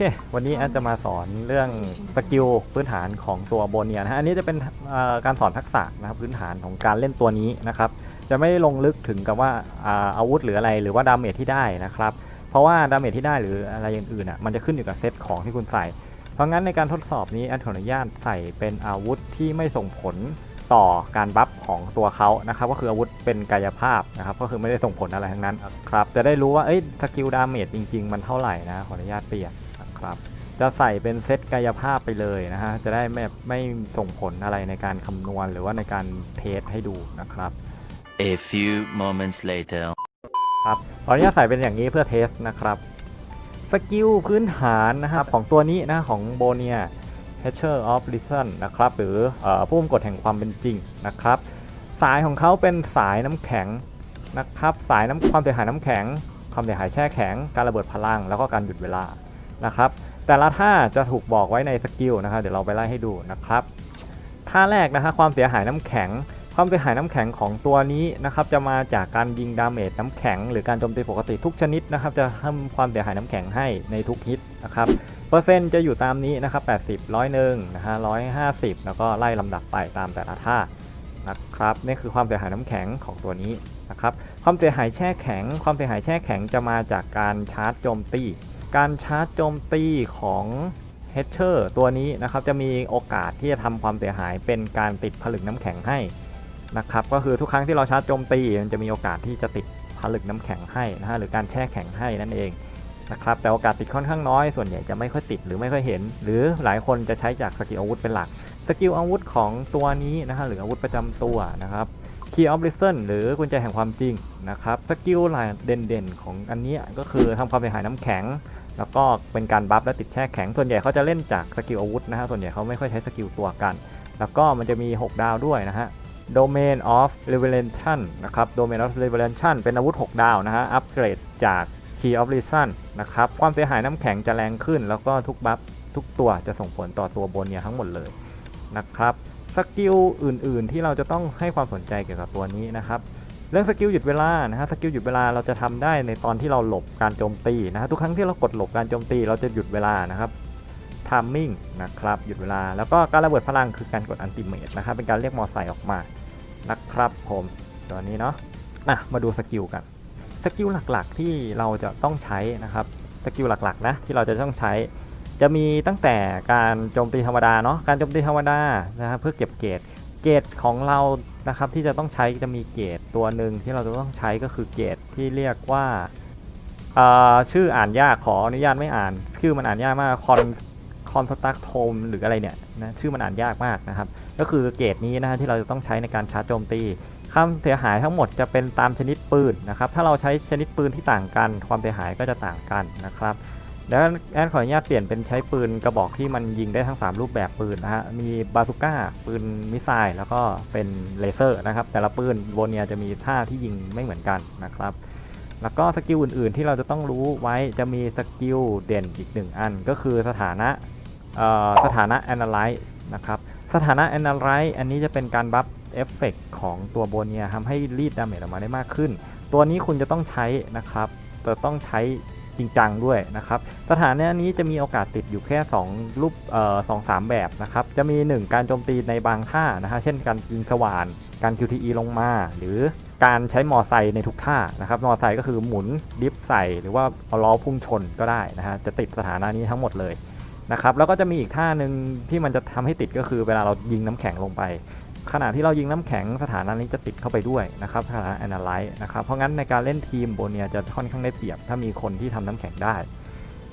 โอเควันนี้แอดจะมาสอนเรื่องสกิลพื้นฐานของตัวโบเนียนะฮะ อันนี้จะเป็นเอ่อการสอนทักษะนะครับพื้นฐานของการเล่นตัวนี้นะครับ จะไม่ลงลึกถึงกับว่าอ่าอาวุธหรืออะไรหรือว่าดาเมจที่ได้นะครับ เพราะว่าดาเมจที่ได้หรืออะไรอย่างอื่นอะมันจะขึ้นอยู่กับเซตของที่คุณใส่ เพราะงั้นในการทดสอบนี้แอดขออนุญาตใส่เป็นอาวุธที่ไม่ส่งผลต่อการบัฟของตัวเขานะครับก็คืออาวุธเป็นกายภาพนะครับก็คือไม่ได้ส่งผลอะไรทั้งนั้นครับจะได้รู้ว่าเอ้ยสกิลดาเมจจริง ๆ มันเท่าไหร่นะขออนุญาตเปลี่ยน นะครับ จะใส่เป็นเซตกายภาพไปเลยนะฮะ จะได้ไม่ไม่ส่งผลอะไรในการคำนวณหรือว่าในการเทสให้ดูนะครับ A few moments later. ครับขออนุญาตใส่เป็นอย่างนี้เพื่อเทสนะครับ สกิลพื้นฐานนะครับของตัวนี้นะของโบเนีย Hatcher of Reason นะครับ หรือเอ่อผู้กำกฎแห่งความเป็นจริงนะครับ สายของเขาเป็นสายน้ำแข็งนะครับ สายน้ำความเสียหายน้ำแข็ง ความเสียหายแช่แข็ง การระเบิดพลัง แล้วก็การหยุดเวลา นะครับ แต่ละท่าจะถูกบอกไว้ในสกิลนะครับ เดี๋ยวเราไปไล่ให้ดูนะครับท่าแรกนะฮะความเสียหายน้ำแข็ง ความเสียหายน้ำแข็งของตัวนี้นะครับจะมาจากการยิงดาเมจน้ำแข็ง หรือการโจมตีปกติทุกชนิดนะครับจะทำความเสียหายน้ำแข็งให้ในทุกฮิตนะครับเปอร์เซ็นต์จะอยู่ตามนี้นะครับ80 100หนึ่งนะฮะ150 แล้วก็ไล่ลำดับไปตามแต่ละท่านะครับนี่คือความเสียหายน้ำแข็งของตัวนี้นะครับความเสียหายแช่แข็ง ความเสียหายแช่แข็งจะมาจากการชาร์จโจมตี การชาร์จโจมตีของเฮดเชอร์ตัวนี้นะครับจะมีโอกาสที่จะทำความเสียหายเป็นการติดผลึกน้ำแข็งให้นะครับก็คือทุกครั้งที่เราชาร์จโจมตีมันจะมีโอกาสที่จะติดผลึกน้ำแข็งให้นะฮะหรือการแช่แข็งให้นั่นเองนะครับแต่โอกาสติดค่อนข้างน้อย ส่วนใหญ่จะไม่ค่อยติดหรือไม่ค่อยเห็น หรือหลายคนจะใช้จากสกิลอาวุธเป็นหลัก สกิลอาวุธของตัวนี้นะฮะหรืออาวุธประจำตัวนะครับ Key of Reason หรือกุญแจแห่งความจริงนะครับสกิลหลายเด่นๆ ของอันนี้ก็คือทำความเสียหายน้ำแข็ง แล้วก็เป็นการบัฟและติดแช่แข็ง ส่วนใหญ่เขาจะเล่นจากสกิลอาวุธนะฮะส่วนใหญ่เขาไม่ค่อยใช้สกิลตัวกัน แล้วก็มันจะมี 6 ดาวด้วยนะฮะ Domain of Revelation นะครับ Domain of Revelation เป็นอาวุธ 6 ดาวนะฮะอัปเกรดจาก Key of Reason นะครับความเสียหายน้ำแข็งจะแรงขึ้น แล้วก็ทุกบัฟทุกตัวจะส่งผลต่อตัวโบเนี่ยทั้งหมดเลยนะครับ สกิลอื่น ๆ ที่เราจะต้องให้ความสนใจเกี่ยวกับตัวนี้นะครับเรื่องสกิลหยุดเวลานะฮะสกิลหยุดเวลาเราจะทำได้ในตอนที่เราหลบการโจมตีนะฮะทุกครั้งที่เรากดหลบการโจมตี เราจะหยุดเวลานะครับทามมิ่งนะครับหยุดเวลาแล้วก็การระเบิดพลังคือการกดอันติเมตนะครับเป็นการเรียกมอไซค์ออกมานะครับผมตัวนี้เนาะอะมาดูสกิลกันสกิลหลักๆที่เราจะต้องใช้นะครับสกิลหลักๆนะที่เราจะต้องใช้ จะมีตั้งแต่การโจมตีธรรมดาเนาะการโจมตีธรรมดานะครับเพื่อเก็บเกรดเกรดของเรานะครับที่จะต้องใช้จะมีเกรดตัวหนึ่งที่เราจะต้องใช้ก็คือเกรดที่เรียกว่าชื่ออ่านยากขออนุญาตไม่อ่านชื่อมันอ่านยากมากคอนคอนสตักโทมหรืออะไรเนี่ยนะชื่อมันอ่านยากมากนะครับ ก็คือเกรดนี้นะฮะที่เราจะต้องใช้ในการชาร์จโจมตีความเสียหายทั้งหมดจะเป็นตามชนิดปืนนะครับ ถ้าเราใช้ชนิดปืนที่ต่างกัน ความเสียหายก็จะต่างกันนะครับ แล้วแอนขออนุญาตเปลี่ยนเป็นใช้ปืนกระบอกที่มันยิงได้ทั้ง 3 รูปแบบปืนนะฮะ มีบาซูก้า ปืนมิสไซล์ แล้วก็เป็นเลเซอร์นะครับ แต่ละปืนโบเนียจะมีท่าที่ยิงไม่เหมือนกันนะครับ แล้วก็สกิลอื่นๆที่เราจะต้องรู้ไว้จะมีสกิลเด่นอีกหนึ่งอัน ก็คือสถานะสถานะ analyze นะครับ สถานะ analyze อันนี้จะเป็นการบัฟเอฟเฟกของตัวโบเนียทำให้รีดดาเมจออกมาได้มากขึ้น ตัวนี้คุณจะต้องใช้นะครับจะต้องใช้ จริงจังด้วยนะครับ สถานะนี้จะมีโอกาสติดอยู่แค่ 2 รูปเอ่อสองสามแบบนะครับ จะมี 1 การโจมตีในบางท่านะฮะ เช่นการยิงสว่าน การ QTE ลงมา หรือการใช้มอไซค์ในทุกท่านะครับ มอไซค์ก็คือหมุนดิฟใส่ หรือว่าเอาล้อพุ่งชนก็ได้นะฮะ จะติดสถานะนี้ทั้งหมดเลยนะครับ แล้วก็จะมีอีกท่าหนึ่งที่มันจะทำให้ติดก็คือเวลาเรายิงน้ำแข็งลงไป ขณะที่เรายิงน้ำแข็งสถานะนี้จะติดเข้าไปด้วยนะครับสถานะ analyze นะครับเพราะงั้นในการเล่นทีมโบเนียจะค่อนข้างได้เปรียบ ถ้ามีคนที่ทำน้ำแข็งได้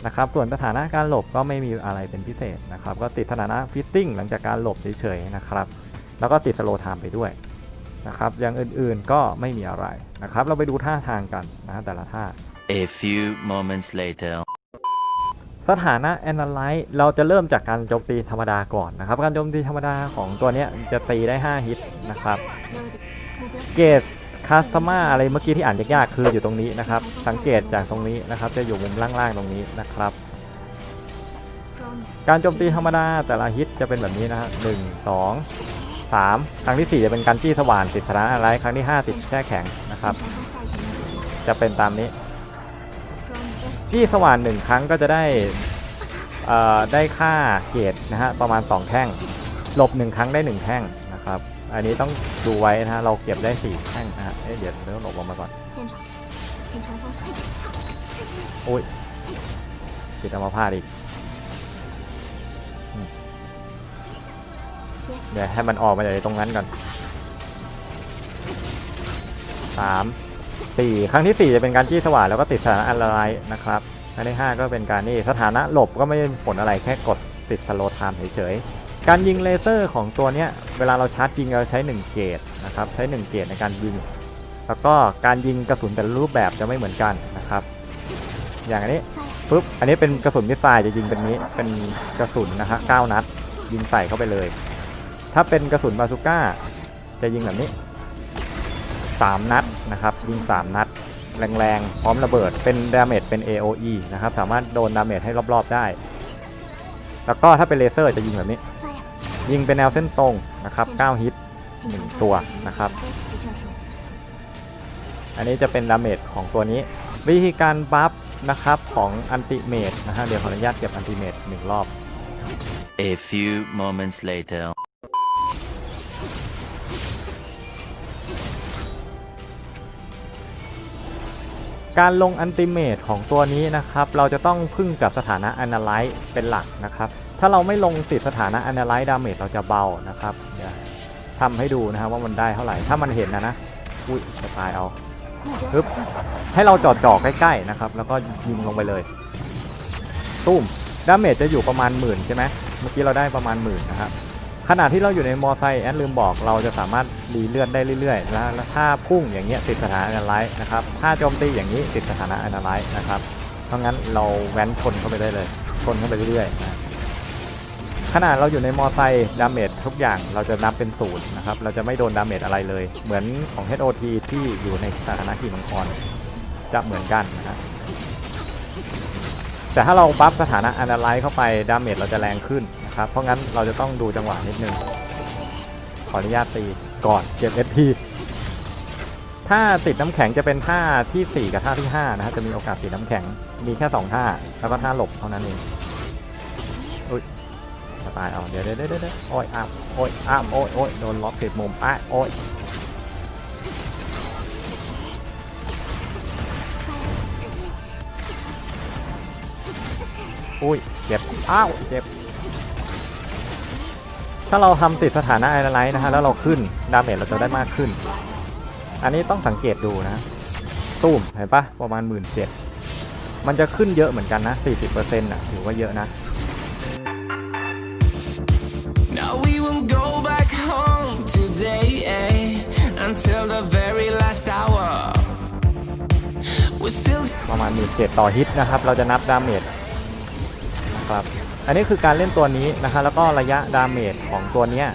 นะครับส่วนสถานะการหลบก็ไม่มีอะไรเป็นพิเศษนะครับก็ติดสถานะ fitting หลังจากการหลบเฉยๆนะครับแล้วก็ติด slow time ไปด้วยนะครับอย่างอื่นๆก็ไม่มีอะไรนะครับเราไปดูท่าทางกันนะแต่ละท่า A few moments later. สถานะ Analyze เราจะเริ่มจากการโจมตีธรรมดาก่อนนะครับ การโจมตีธรรมดาของตัวนี้จะตีได้ 5 ฮิตนะครับ เกตคัสมาอะไรเมื่อกี้ที่อ่านยากๆคืออยู่ตรงนี้นะครับ สังเกตจากตรงนี้นะครับ จะอยู่มุมล่างๆตรงนี้นะครับ การโจมตีธรรมดาแต่ละฮิตจะเป็นแบบนี้นะฮะหนึ่งสองสามครั้งที่สี่จะเป็นการจี้สว่านติดสถานะอะไรครั้งที่ห้าติดแช่แข็งนะครับ จะเป็นตามนี้ จี้สว่านหนึ่งครั้งก็จะได้ได้ค่าเกตนะฮะประมาณ 2 แท่งหลบ 1 ครั้งได้ 1 แท่งนะครับ อันนี้ต้องดูไว้นะฮะเราเก็บได้ 4 แท่งนะฮะเดี๋ยวเราหลบลงมาก่อนโอ้ยติดอัมาพาดอีกเดี๋ยวให้มันออกมาจากตรงนั้นก่อนสาม สี่ครั้งที่สี่จะเป็นการจี้สว่านแล้วก็ติดสถานะอันตรายนะครับครั้งที่ห้าก็เป็นการนี่สถานะหลบก็ไม่ได้ผลอะไรแค่กดติดสโลไทม์เฉยๆ การยิงเลเซอร์ของตัวเนี้ยเวลาเราชาร์จยิงเราใช้ 1 เกตนะครับใช้ 1 เกตในการยิง แล้วก็การยิงกระสุนแต่ละรูปแบบจะไม่เหมือนกันนะครับ อย่างอันนี้ปุ๊บอันนี้เป็นกระสุนมิสไซล์จะยิงเป็นนี้เป็นกระสุนนะฮะ9นัดยิงใส่เข้าไปเลย ถ้าเป็นกระสุนบาซูก้าจะยิงแบบนี้ 3 นัดนะครับยิง 3 นัด แรงๆ พร้อมระเบิดเป็นดาเมจเป็น AOE นะครับสามารถโดนดาเมจให้รอบๆได้ แล้วก็ถ้าเป็นเลเซอร์จะยิงแบบนี้ ยิงเป็นแนวเส้นตรงนะครับ9ฮิต1ตัวนะครับ อันนี้จะเป็นดาเมจของตัวนี้ วิธีการบัฟนะครับของอันติเมจนะฮะเดี๋ยวขออนุญาตเก็บอันติเมจหนึ่งรอบ A few moments later การลงอันติเมตของตัวนี้นะครับ เราจะต้องพึ่งกับสถานะ Analyze เป็นหลักนะครับ ถ้าเราไม่ลงติดสถานะ Analyze ดาเมจเราจะเบานะครับเดี๋ยวทำให้ดูนะครับว่ามันได้เท่าไหร่ ถ้ามันเห็นนะนะ อุ้ยจะตายเอาฮึบให้เราจอดจ่อใกล้ๆนะครับ แล้วก็ยิงลงไปเลย ตุ้มดาเมจจะอยู่ประมาณหมื่นใช่ไหมเมื่อกี้เราได้ประมาณหมื่นนะครับ ขณะที่เราอยู่ในมอไซค์แอดลืมบอกเราจะสามารถรีเลื่อนได้เรื่อยๆ แล้วถ้าพุ่งอย่างเงี้ยติดสถานะอันไลท์นะครับ ถ้าโจมตีอย่างนี้ติดสถานะอันไลท์นะครับ เพราะงั้นเราแว้นชนเข้าไปได้เลยชนเข้าไปเรื่อยๆนะขนาดเราอยู่ในมอไซค์ดาเมจทุกอย่างเราจะนับเป็นศูนย์นะครับ เราจะไม่โดนดาเมจอะไรเลย เหมือนของ HOT ที่อยู่ในสถานะขี่มังกรจะเหมือนกันนะครับแต่ถ้าเราบัฟสถานะอันาไลซ์เข้าไปดาเมจเราจะแรงขึ้น นะครับ เพราะงั้นเราจะต้องดูจังหวะนิดนึง ขออนุญาตตีก่อนเก็บ SP ถ้าติดน้ำแข็งจะเป็นท่าทีสี่ 4 กับท่าที่5นะฮะจะมีโอกาสติดน้ำแข็งมีแค่ 2 ท่า แล้วก็ท่าหลบเท่านั้นเองอุ้ยจะตายเอาเดี๋ยวเดี๋ยวเดี๋ยวเดี๋ยวโอ้ยอ้าวโอ้ยอ้าวโอ้ยโอ้ยโดนล็อกติดมุมอ้าโอ้ยอุ้ยเจ็บอ้าวเจ็บ ถ้าเราทำติดสถานะไอไลท์นะฮะแล้วเราขึ้นดาเมจเราจะได้มากขึ้น อันนี้ต้องสังเกตดูนะตุ้มเห็นปะประมาณหมื่นเจ็ดมันจะขึ้นเยอะเหมือนกันนะ 40%น่ะถือว่าเยอะนะ Now we will go back home today eh, until the very last hour. We're still ประมาณหมื่นเจ็ดต่อฮิตนะครับ เราจะนับดาเมจนะครับ อันนี้คือการเล่นตัวนี้นะคะแล้วก็ระยะดาเมจของตัวเนี้ย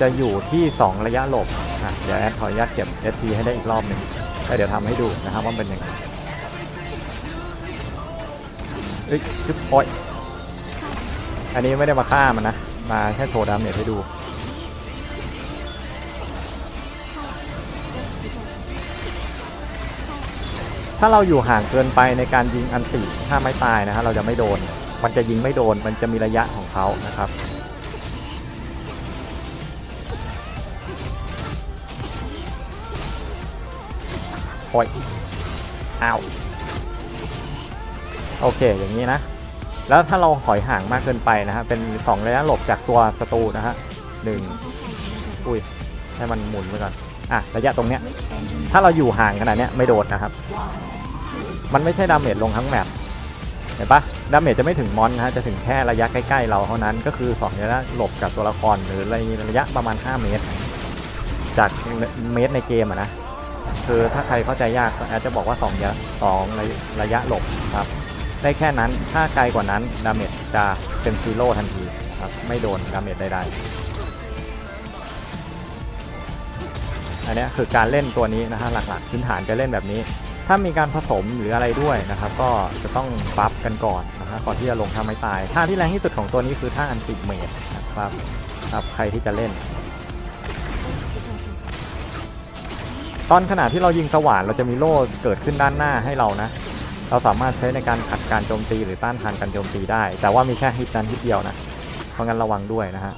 จะอยู่ที่ 2 ระยะหลบอะเดี๋ยวแอดขออนุญาตเก็บ SP ให้ได้อีกรอบหนึ่งแล้วเดี๋ยวทำให้ดูนะครับว่าเป็นยังไงเอ้ยชึบโอยอันนี้ไม่ได้มาฆ่ามันนะ มาแค่โชว์ดาเมจให้ดู ถ้าเราอยู่ห่างเกินไปในการยิงอันติถ้าไม่ตายนะฮะเราจะไม่โดน มันจะยิงไม่โดน มันจะมีระยะของเขานะครับ โอ้ย อ้าว โอเค อย่างนี้นะ แล้วถ้าเราถอยห่างมากเกินไปนะฮะ เป็น 2 ระยะหลบจากตัวศัตรูนะฮะหนึ่งอุ้ย ให้มันหมุนไปก่อน อะ ระยะตรงเนี้ย ถ้าเราอยู่ห่างขนาดเนี้ยไม่โดนนะครับ มันไม่ใช่ดาเมจลงทั้งแมป เห็นปะดาเมจจะไม่ถึงมอนนะฮะจะถึงแค่ระยะใกล้ๆเราเท่านั้นก็คือ2ระยะหลบกับตัวละครหรือระยะประมาณ 5 เมตร จากเมตรในเกมอะนะคือถ้าใครเข้าใจยากอาจจะบอกว่า2ระยะสองระระยะหลบครับได้แค่นั้นถ้าไกลกว่านั้นดาเมจจะเป็นซีโร่ทันทีครับไม่โดนดาเมจใดๆอันนี้คือการเล่นตัวนี้นะฮะหลักๆพื้นฐานจะเล่นแบบนี้ ถ้ามีการผสมหรืออะไรด้วยนะครับ ก็จะต้องปั๊บกันก่อนนะครับก่อนที่จะลงท่าไม้ตายท่าที่แรงที่สุดของตัวนี้คือท่าอันติเมตนะครับครับใครที่จะเล่น ตอนขณะที่เรายิงสว่านเราจะมีโล่เกิดขึ้นด้านหน้าให้เรานะ เราสามารถใช้ในการขัดการโจมตีหรือต้านทานการโจมตีได้ แต่ว่ามีแค่ฮิตนั้นฮิตเดียวนะเพราะงั้นระวังด้วยนะฮะ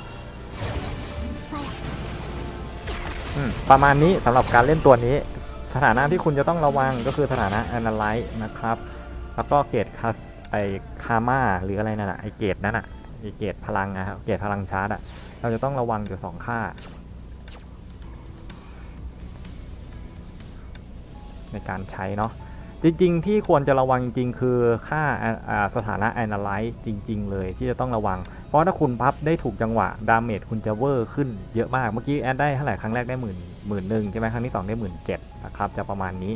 ประมาณนี้สำหรับการเล่นตัวนี้ สถานะที่คุณจะต้องระวังก็คือสถานะ Analyze นะครับ แล้วก็เกรดคาไอคาม่าหรืออะไรนั่นน่ะไอเกรดนั่นน่ะไอเกรดพลังนะครับเกรดพลังชาร์จอะเราจะต้องระวังอยู่สองค่า ในการใช้เนาะจริงๆ ที่ควรจะระวังจริงๆ คือค่าอ่าอ่าสถานะ Analyze จริง ๆ เลยที่จะต้องระวัง เพราะถ้าคุณพับได้ถูกจังหวะ ดาเมจคุณจะเวอร์ขึ้นเยอะมาก เมื่อกี้แอดได้เท่าไหร่ครั้งแรกได้หมื่น หมื่นหนึ่งใช่ไหมครั้งที่2ได้หมื่นเจ็ดนะครับจะประมาณนี้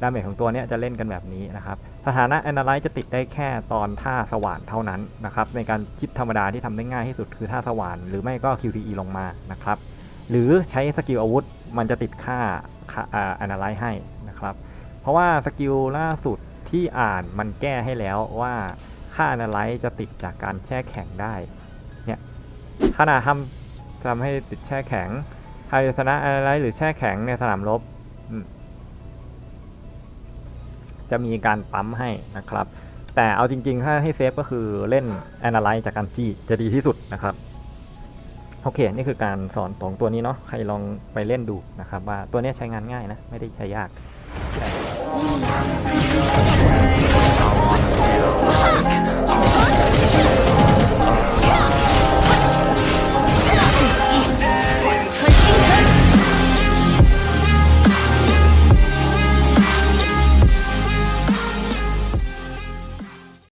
ดาเมจของตัวเนี้ยจะเล่นกันแบบนี้นะครับสถานะ Analyze จะติดได้แค่ตอนท่าสว่านเท่านั้นนะครับในการคิดธรรมดาที่ทำได้ง่ายที่สุดคือท่าสว่านหรือไม่ก็ QTE ลงมานะครับหรือใช้สกิลอาวุธมันจะติดค่าค่าอ่า Analyze ให้นะครับเพราะว่าสกิลล่าสุดที่อ่านมันแก้ให้แล้วว่าค่า Analyze จะติดจากการแช่แข็งได้เนี่ยขนาดทำทำให้ติดแช่แข็ง ชัยชนะอะไรหรือแช่แข็งในสนามรบ จะมีการปั๊มให้นะครับ แต่เอาจริง ๆ ถ้าให้เซฟก็คือเล่น Analyze จากการจี้จะดีที่สุดนะครับโอเค นี่คือการสอนของตัวนี้เนาะ ใครลองไปเล่นดูนะครับ ว่าตัวนี้ใช้งานง่ายนะ ไม่ได้ใช้ยาก Fuck!